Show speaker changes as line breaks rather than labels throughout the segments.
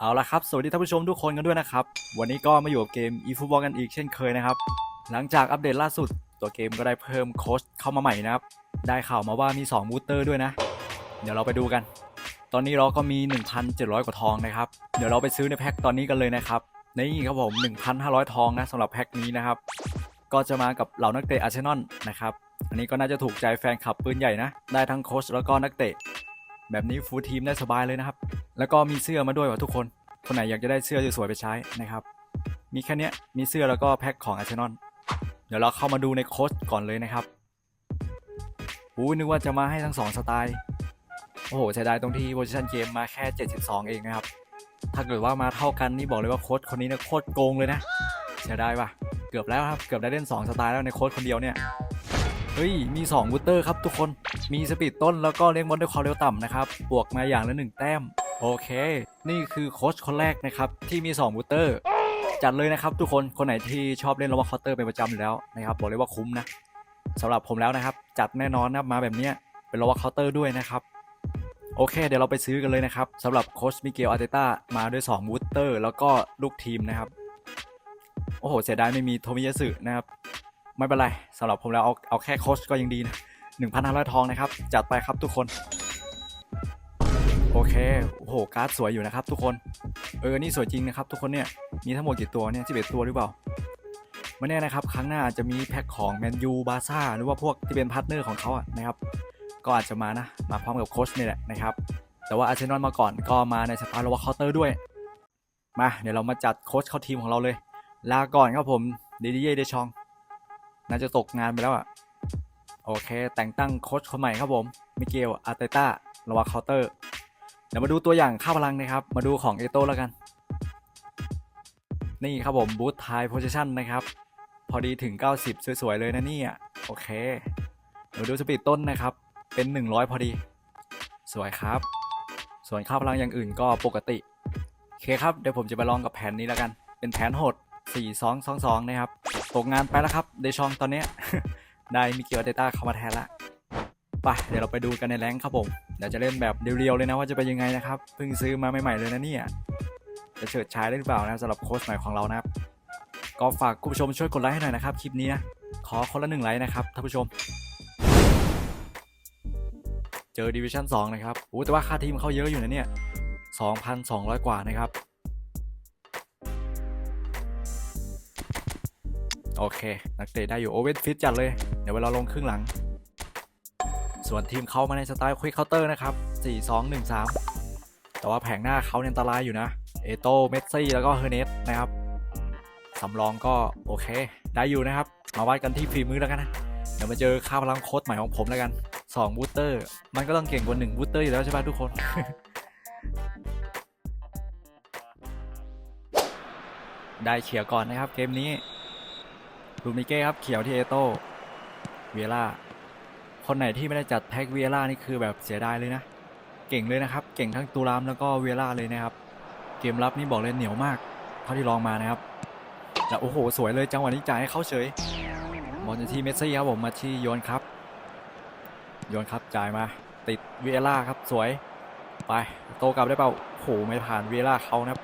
เอาละครับ สวัสดีท่านผู้ชมทุกคนกันด้วยนะครับ วันนี้ก็มาอยู่กับเกม eFootball กันอีกเช่นเคยนะครับ หลังจากอัปเดตล่าสุด ตัวเกมก็ได้เพิ่มโค้ชเข้ามาใหม่นะครับ ได้ข่าวมาว่ามี 2 บูสเตอร์ด้วยนะ เดี๋ยวเราไปดูกัน ตอนนี้เราก็มี 1,700 กว่าทองนะครับ เดี๋ยวเราไปซื้อในแพ็คตอนนี้กันเลยนะครับ นี่ครับผม 1,500 ทองนะสำหรับแพ็คนี้นะครับ ก็จะมากับเหล่านักเตะอาร์เซนอลนะครับ อันนี้ก็น่าจะถูกใจแฟนคลับปืนใหญ่นะ ได้ทั้งโค้ชแล้วก็นักเตะ แบบนี้ฟูทีมได้สบายเลยนะครับ แล้วก็มีเสื้อมาด้วยว่ะทุกคน คนไหนอยากจะได้เสื้อสวยๆไปใช้นะครับ มีแค่นี้มีเสื้อแล้วก็แพ็คของอาร์เซนอล เดี๋ยวเราเข้ามาดูในโค้ชก่อนเลยนะครับอู้นึกว่าจะมาให้ทั้งสองสไตล์ โอ้โหเสียดายตรงที่โพซิชันเกมมาแค่ 72 เองนะครับ ถ้าเกิดว่ามาเท่ากันนี่บอกเลยว่าโค้ชคนนี้เนี่ยโคตรโกงเลยนะ เสียดายว่ะเกือบแล้วครับ เกือบได้เล่น 2 สไตล์แล้วในโค้ชคนเดียวเนี่ย เฮ้ย มี 2 บูตเตอร์ครับทุกคน มีสปีดต้นแล้วก็เลี้ยงบอลด้วยความเร็วต่ำนะครับ บวกมาอย่างละหนึ่งแต้ม โอเค นี่คือโค้ชคนแรกนะครับ ที่มี2บูเตอร์ จัดเลยนะครับ ทุกคนคนไหนที่ชอบเล่นระวังคาน์เตอร์เป็นประจำอยู่แล้วนะครับบอกเลยว่าคุ้มนะสำหรับผมแล้วนะครับ จัดแน่นอนนะมาแบบนี้เป็นระวังคาน์เตอร์ด้วยนะครับโอเค เดี๋ยวเราไปซื้อกันเลยนะครับสำหรับโค้ชมิเกลอาร์เตต้ามาด้วย2บูตเตอร์ แล้วก็ลูกทีมนะครับ โอ้โห เสียดายไม่มีโทมิยาสึนะครับ ไม่เป็นไรสำหรับผมแล้วเอาเอาแค่โค้ชก็ยังดีนะ 1,500 ทองนะครับ จัดไปครับทุกคน โอเค โอ้โห การ์ดสวยอยู่นะครับทุกคน เออ นี่สวยจริงนะครับทุกคนเนี่ย มีทั้งหมดกี่ตัวเนี่ย11ตัวหรือเปล่าไม่แน่นะครับ ครั้งหน้าอาจจะมีแพ็คของแมนยู บาซ่า หรือว่าพวกที่เป็นพาร์ทเนอร์ของเขาอะนะครับ ก็อาจจะมานะ มาพร้อมกับโค้ชนี่แหละนะครับ แต่ว่าอาร์เซนอลมาก่อนก็มาในสไตล์ระวังเคาน์เตอร์ด้วย มา เดี๋ยวเรามาจัดโค้ชเข้าทีมของเราเลย ลาก่อนครับผมดิดิเย่เดชอง น่าจะตกงานไปแล้วอะ โอเค แต่งตั้งโค้ชคนใหม่ครับผม มิเกล อาร์เตต้าระวังเคาเตอร์ เดี๋ยวมาดูตัวอย่างค่าพลังนะครับ มาดูของเอโต้แล้วกัน นี่ครับผมบูทไทโพซิชันนะครับ พอดีถึง 90 สวย ๆ เลยนะเนี่ย โอเค เดี๋ยวดูสปีดต้นนะครับ เป็น 100 พอดี สวยครับ ส่วนค่าพลังอย่างอื่นก็ปกติ โอเคครับ เดี๋ยวผมจะไปลองกับแผนนี้แล้วกัน เป็นแผนโหด 4-2-2-2 นะครับ ตกงานไปแล้วครับ เดชองตอนเนี้ย ได้มิเกลเดต้าเข้ามาแทนละไปเดี๋ยวเราไปดูกันในแรงค์ครับผมเดี๋ยวจะเล่นแบบเรียวๆเลยนะว่าจะเป็นยังไงนะครับเพิ่งซื้อมาใหม่ๆเลยนะเนี่ยจะเฉิดฉายได้หรือเปล่านะสำหรับโค้ชใหม่ของเรานะครับก็ฝากคุณผู้ชมช่วยกดไลค์ให้หน่อยนะครับคลิปนี้นะขอคนละหนึ่งไลค์นะครับท่านผู้ชม เจอดิวิชั่น2นะครับโอ้แต่ว่าค่าทีมเขาเยอะอยู่นะเนี่ย2,200 กว่านะครับ โอเค นักเตะได้อยู่โอเวนฟิตจัดเลย เดี๋ยวเวลาลงครึ่งหลัง ส่วนทีมเขามาในสไตล์ควิกเคาน์เตอร์นะครับ 4-2-1-3 แต่ว่าแผงหน้าเขาเนี่ยอันตรายอยู่นะ เอโตเมสซี่แล้วก็เฮเนสนะครับสำรองก็โอเค ได้อยู่นะครับ มาวัดกันที่ฝีมือแล้วกันนะเดี๋ยวมาเจอค่าพลังโค้ดใหม่ของผมแล้วกัน2บูสเตอร์ มันก็ต้องเก่งกว่า1บูสเตอร์อยู่แล้วใช่ป่ะทุกคนได้เขียก่อนนะครับเกมนี้ ลูมิเก้ครับเขียวที่เอโต้เวียร่าคนไหนที่ไม่ได้จัดแท็กเวียร่านี่คือแบบเสียดายเลยนะ เก่งเลยนะครับ เก่งทั้งตูรามแล้วก็เวียร่าเลยนะครับ เกมรับนี่บอกเลยเหนียวมากเท่าที่ลองมานะครับแล้วโอ้โห สวยเลยจังหวะนี้จ่ายให้เขาเฉยบอลอยู่ที่เมสซี่ครับผมมาที่โยนครับโยนครับจ่ายมา ติดเวียร่าครับสวยไปโตกลับได้เปล่าโอ้โหไม่ผ่านเวียร่าเขานะครับ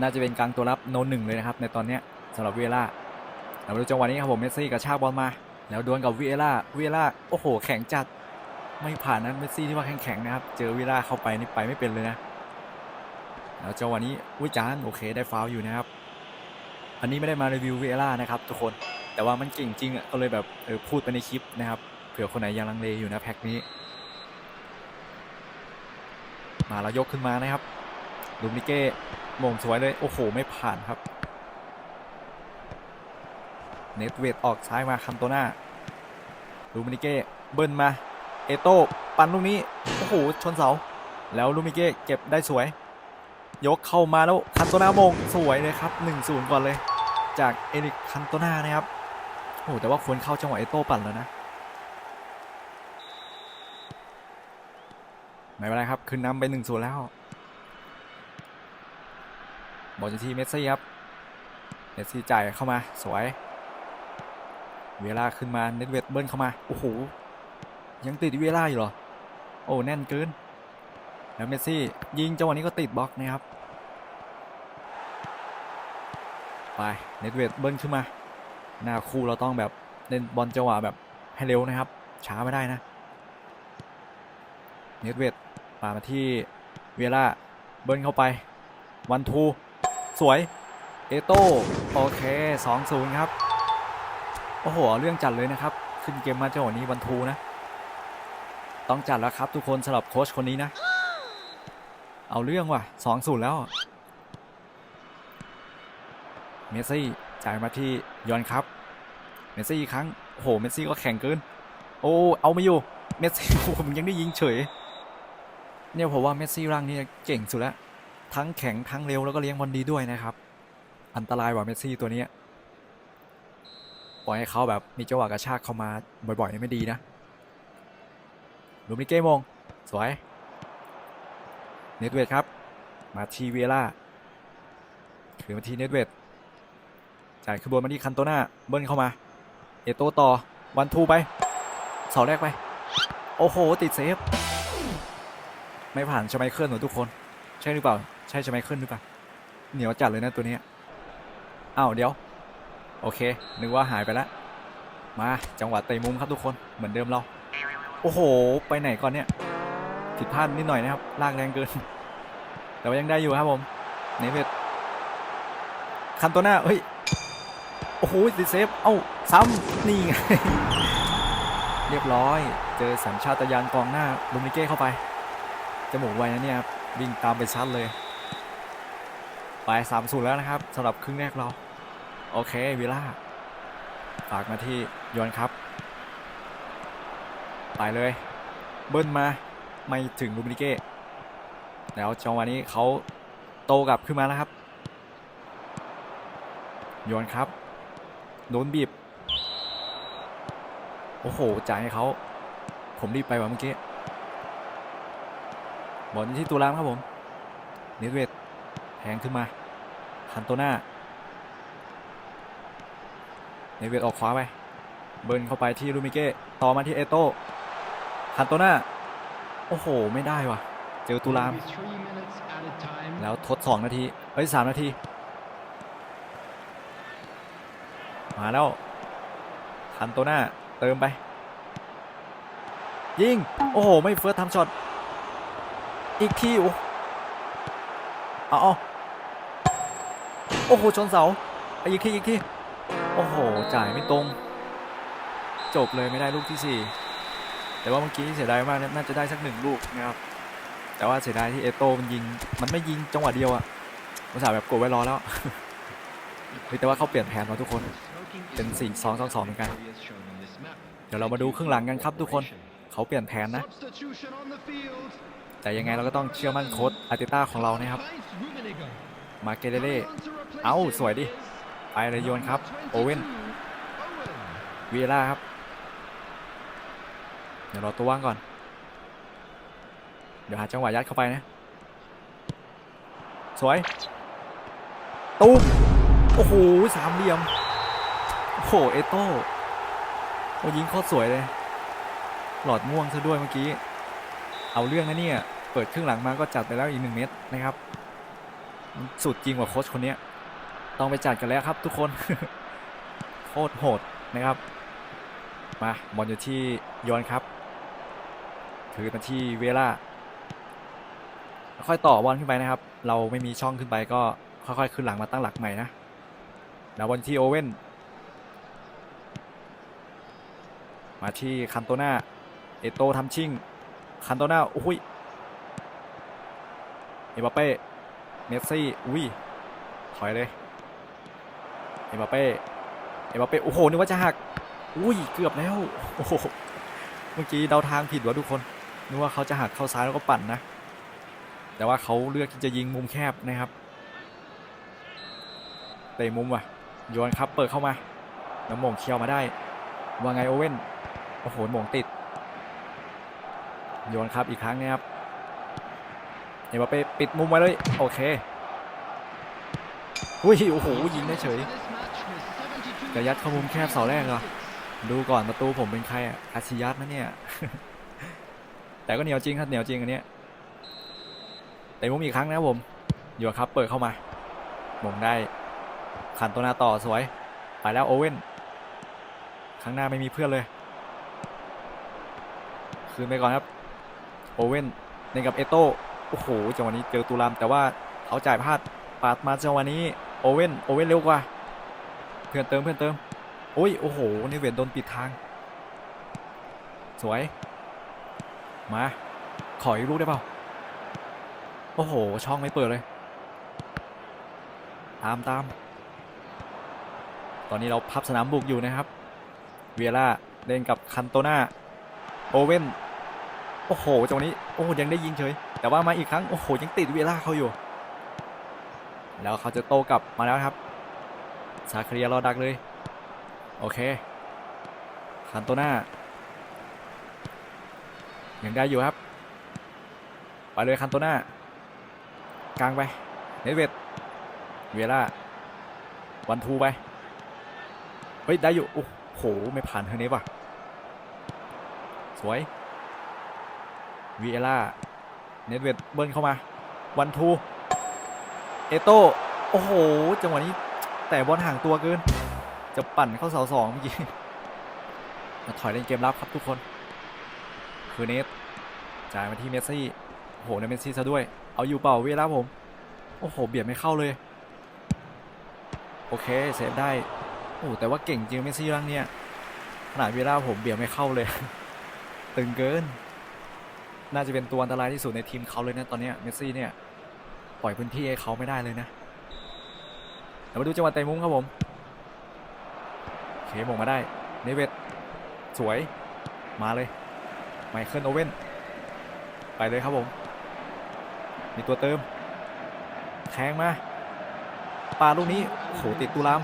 น่าจะเป็นกลางตัวรับโนนหนึ่งเลยนะครับ ในตอนนี้สำหรับเวียร่า แล้วดูจังหวะนี้ครับผมเมสซี่กระชากบอลมา แล้วดวลกับวิเอล่าวิเอล่าโอ้โห แข็งจัดไม่ผ่านนะเมสซี่ที่ว่าแข็งๆนะครับ เจอวิเอล่าเข้าไปนี่ไปไม่เป็นเลยนะ แล้วจังหวะนี้อุ้ยจานโอเคได้ฟาวอยู่นะครับ อันนี้ไม่ได้มารีวิววิเอล่านะครับทุกคน แต่ว่ามันเก่งจริงอะก็เลยแบบเออพูดไปในคลิปนะครับ เผื่อคนไหนยังลังเลอยู่นะแพ็คนี้ มาแล้วยกขึ้นมานะครับลูมิเก้มงสวยเลย โอ้โห ไม่ผ่านครับ เนตเวทออกซ้ายมาคันโตนาลูมินิเก้เบิ้ลมา เอโต้ปันลูกนี้ โอ้โห ชนเสา แล้วลูมิเก้เก็บได้สวย ยกเข้ามาแล้วคันโตนาโมงสวยเลยครับ 1-0 ก่อนเลย จากเอริกคันโตนานะครับ โอ้แต่ว่าควรเข้าจังหวะเอโต้ปั่นแล้วนะไม่เป็นไรครับ ขึ้นนำไป1-0แล้ว บอลอยู่ที่เมสซี่ครับ เมสซี่จ่ายเข้ามาสวย เวลาขึ้นมาเน็ตเวทเบิ้ลเข้ามา โอ้โห ยังติดเวลาอยู่เหรอ โอ้ แน่นเกิน แล้วเมสซี่ ยิงจังหวะนี้ก็ติดบล็อกนะครับ ไปเน็ตเวทเบิ้ลขึ้นมา หน้าคู่เราต้องแบบเล่นบอลจังหวะแบบให้เร็วนะครับ ช้าไม่ได้นะ เน็ตเวทปามาที่เวล่าเบิ้ลเข้าไป วันทู สวย เอโต้โอเค 2-0 ครับ โอ้โหเรื่องจัดเลยนะครับ ขึ้นเกมมาจังหวะนี้วันทูนะ ต้องจัดแล้วครับทุกคนสำหรับโค้ชคนนี้นะ เอาเรื่องว่ะ2-0แล้ว เมสซี่จ่ายมาที่ยอนครับ เมสซี่อีกครั้งโอ้โหเมสซี่ก็แข่งเกิน โอ้เอาไม่อยู่ เมสซี่โอ้โหมันยังได้ยิงเฉย เนี่ยผมว่าเมสซี่ร่างนี้เก่งสุดแล้วทั้งแข็งทั้งเร็วแล้วก็เลี้ยงบอลดีด้วยนะครับ อันตรายกว่าเมสซี่ตัวเนี้ย ปล่อยให้เขาแบบมีจังหวะกระชากเข้ามาบ่อยๆไม่ดีนะลูมิเก้มง สวย เนตเวดครับ มาทีเวล่าถือมาทีเนตเวดจ่ายขึ้นบนมาที่คันโตนาเบิ้ลเข้ามา เอโตต่อวันทูไป เสาแรกไป โอ้โห ติดเซฟ ไม่ผ่านชไมเคิลหนูทุกคน ใช่หรือเปล่า ใช่ชไมเคิลหรือเปล่า เหนียวจัดเลยนะตัวนี้อ้าวเดี๋ยว โอเค นึกว่าหายไปแล้ว มาจังหวะเตะมุมครับทุกคนเหมือนเดิมเรา โอ้โห ไปไหนก่อนเนี่ย ผิดพลาดนิดหน่อยนะครับ ลากแรงเกิน แต่ว่ายังได้อยู่ครับผม เนเวตคันตัวหน้า เฮ้ย โอ้โหติดเซฟ เอ้า ซ้ำนี่ไง เรียบร้อย เจอสัญชาตญาณกองหน้าลูมิเก้เข้าไป จมูกไวนะเนี่ยครับวิ่งตามไปชัดเลย ไปสามศูนแล้วนะครับสำหรับครึ่งแรกเรา โอเควิล่าฝากมาที่ยอนครับ ไปเลย เบิ้ลมาไม่ถึงลูมิเก้แล้วจังหวะนี้เขาโตกลับขึ้นมาแล้วครับโยนครับโดนบีบ โอ้โหจ่ายให้เขาผมรีบไปว่ะเมื่อกี้บอลที่ตัวรามครับผมเนตเวทแทงขึ้นมาคันโตหน้า เนตเวทออกขวาไป เบิร์นเข้าไปที่ลูมิเก้ ต่อมาที่เอโต้คันโตหน้าโอ้โห ไม่ได้ว่ะ เจอตุลาม แล้วทด2นาทีเอ้ย3นาที มาแล้วคันโตหน้าเติมไป ยิง โอ้โห ไม่เฟิร์สทำช็อต อีกทีโอ้เอาเอโอ้โห ชนเสาอีกทีอีกที อ้โห จ่ายไม่ตรง จบเลยไม่ได้ลูกที่สี่แต่ว่าเมื่อกี้เสียดายมากนะน่าจะได้สักหนึ่งลูกนะครับ แต่ว่าเสียดายที่เอโตมันยิง มันไม่ยิงจังหวะเดียวอะภาษาแบบกดไว้รอแล้ว แต่ว่าเขาเปลี่ยนแผนมาทุกคน เป็น 4 2 2 2เหมือนกัน เดี๋ยวเรามาดูครึ่งหลังกันครับทุกคน เขาเปลี่ยนแผนนะ แต่ยังไงเราก็ต้องเชื่อมั่นโค้ดอาร์เตต้าของเรานะครับ มาเกเดเล่ เอ้า สวยดิ ไปเลยโยนครับ โอเว่นวีเอล่าครับ เดี๋ยวรอตัวว่างก่อน เดี๋ยวหาจังหวะยัดเข้าไปนะ สวยตูมโอ้โหสามเหลี่ยม โอ้โห เอโต้โอ้ยิงโคตรสวยเลย หลอดม่วงซะด้วยเมื่อกี้ เอาเรื่องนะเนี่ย เปิดครึ่งหลังมาก็จัดไปแล้วอีกหนึ่งเม็ดนะครับ สุดจริงกว่าโค้ชคนเนี้ย ต้องไปจัดกันแล้วครับทุกคน โคตรโหดนะครับ มาบอลอยู่ที่ยอนครับถือมาที่เวล่าค่อยต่อบอลขึ้นไปนะครับ เราไม่มีช่องขึ้นไปก็ค่อยๆขึ้นหลังมาตั้งหลักใหม่นะแล้วบอลที่โอเว่นมาที่คันโตนาเอโตทำชิ่งคันโตนาโอ้ยเอ็มบัปเป้เมสซี่อุ้ยถอยเลย เอ็มบัปเป้เอ็มบัปเป้โอ้โหนึกว่าจะหักอุ้ยเกือบแล้วโอ้โหเมื่อกี้เดาทางผิดวะทุกคนนึกว่าเขาจะหักเข้าซ้ายแล้วก็ปั่นนะ แต่ว่าเขาเลือกที่จะยิงมุมแคบนะครับเตะมุมว่ะโยนครับเปิดเข้ามาแล้วม่งเคียวมาได้ว่าไงโอเว่นโอ้โหหม่งติดโยนครับอีกครั้งนะครับเอ็มบัปเป้ปิดมุมไว้เลยโอเคอุ้ยโอ้โหยิงได้เฉย จะยัดเข้ามุมแคบเสาแรกเหรอดูก่อนประตูผมเป็นใครอะอาชิยัตนะเนี่ย แต่ก็เหนียวจริงครับเหนียวจริงอันเนี้ยแต่มุมอีกครั้งนะผมอยู่ครับเปิดเข้ามาหมงได้ขันตัวหน้าต่อสวย ไปแล้วโอเว่นข้างหน้าไม่มีเพื่อนเลย คืนไปก่อนครับ โอเว่นเล่นกับเอโต้โอ้โหจังหวะนี้เจอตูรามแต่ว่าเขาจ่ายพลาดปาดมาจังหวะนี้โอเว่นโอเว่นเร็วกว่า เพื่อนเติมเพื่อนเติมโอ้ยโอ้โหนี่เวนโดนปิดทาง สวย มาขออีกลูกได้เปล่าโอ้โห ช่องไม่เปิดเลย ตามตาม ตอนนี้เราพับสนามบุกอยู่นะครับ เวียร่าเล่นกับคันโตนาโอเว่นโอ้โหจังหวะนี้โอ้ยังได้ยิงเฉย แต่ว่ามาอีกครั้ง โอ้โห ยังติดเวียร่าเขาอยู่ แล้วเขาจะโตกลับมาแล้วครับ ซาคาเรียรอดักเลย โอเคคันโตนายังได้อยู่ครับ ไปเลยคันโตนากลางไปเนเวดเวล่าวันทูไป เฮ้ย ได้อยู่ โอ้โห ไม่ผ่านเฮอเนฟว่ะ สวยวีเอล่าเนตเวดเบิ้ลเข้ามา วันทู เอโต้โอ้โห จังหวะนี้ แต่บอลห่างตัวเกิน จะปั่นเข้าเสาสองเมื่อกี้มาถอยเล่นเกมรับครับทุกคน คือเนทจ่ายมาที่เมสซี่โอ้โหในเมสซี่ซะด้วย เอาอยู่เปล่าเวลาผม โอ้โห เบียดไม่เข้าเลย โอเคเซฟได้ โอ้แต่ว่าเก่งจริงเมสซี่ร่างเนี่ยขนาดเวลาผมเบียดไม่เข้าเลย ตึงเกิน น่าจะเป็นตัวอันตรายที่สุดในทีมเขาเลยนะตอนนี้เมสซี่เนี่ย ปล่อยพื้นที่ให้เขาไม่ได้เลยนะ เดี๋ยวมาดูจังหวะเตะมุ้งครับผมเคมงมาได้เนเวตสวยมาเลยไมเคิลโอเว่นไปเลยครับผม มีตัวเติมแทงมาปาลูกนี้โหติดตูราม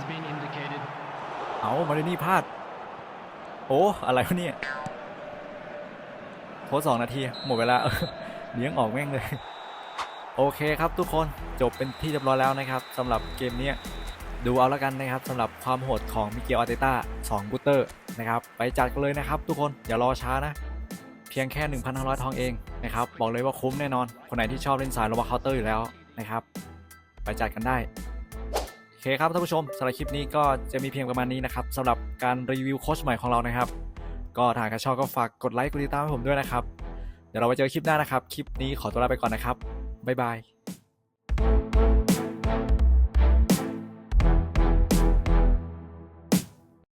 เอามาเลยนี่พลาด โอ้อะไรวะเนี่ยโพสต์สองนาที หมดเวลาเลี้ยงออกแม่งเลย โอเคครับทุกคนจบเป็นที่เรียบร้อยแล้วนะครับสำหรับเกมนี้ดูเอาล้วกันนะครับสำหรับความโหดของมิเกลอาร์เตต้า2บูเตอร์นะครับไปจัดกันเลยนะครับ ทุกคนอย่ารอช้านะ เพียงแค่ 1,500 ทองเองนะครับบอกเลยว่าคุ้มแน่นอน คนไหนที่ชอบเล่นสายโรบอทเคาน์เตอร์อยู่แล้วนะครับไปจัดกันได้โอเคครับท่านผู้ชมสำหรับคลิปนี้ก็จะมีเพียงประมาณนี้นะครับสำหรับการรีวิวโค้ชใหม่ของเรานะครับ ก็ถ้าใครชอบก็ฝากกดไลค์กดติดตามให้ผมด้วยนะครับเดี๋ยวเราไว้เจอคลิปหน้านะครับ คลิปนี้ขอตัวลาไปก่อนนะครับ บ๊ายบาย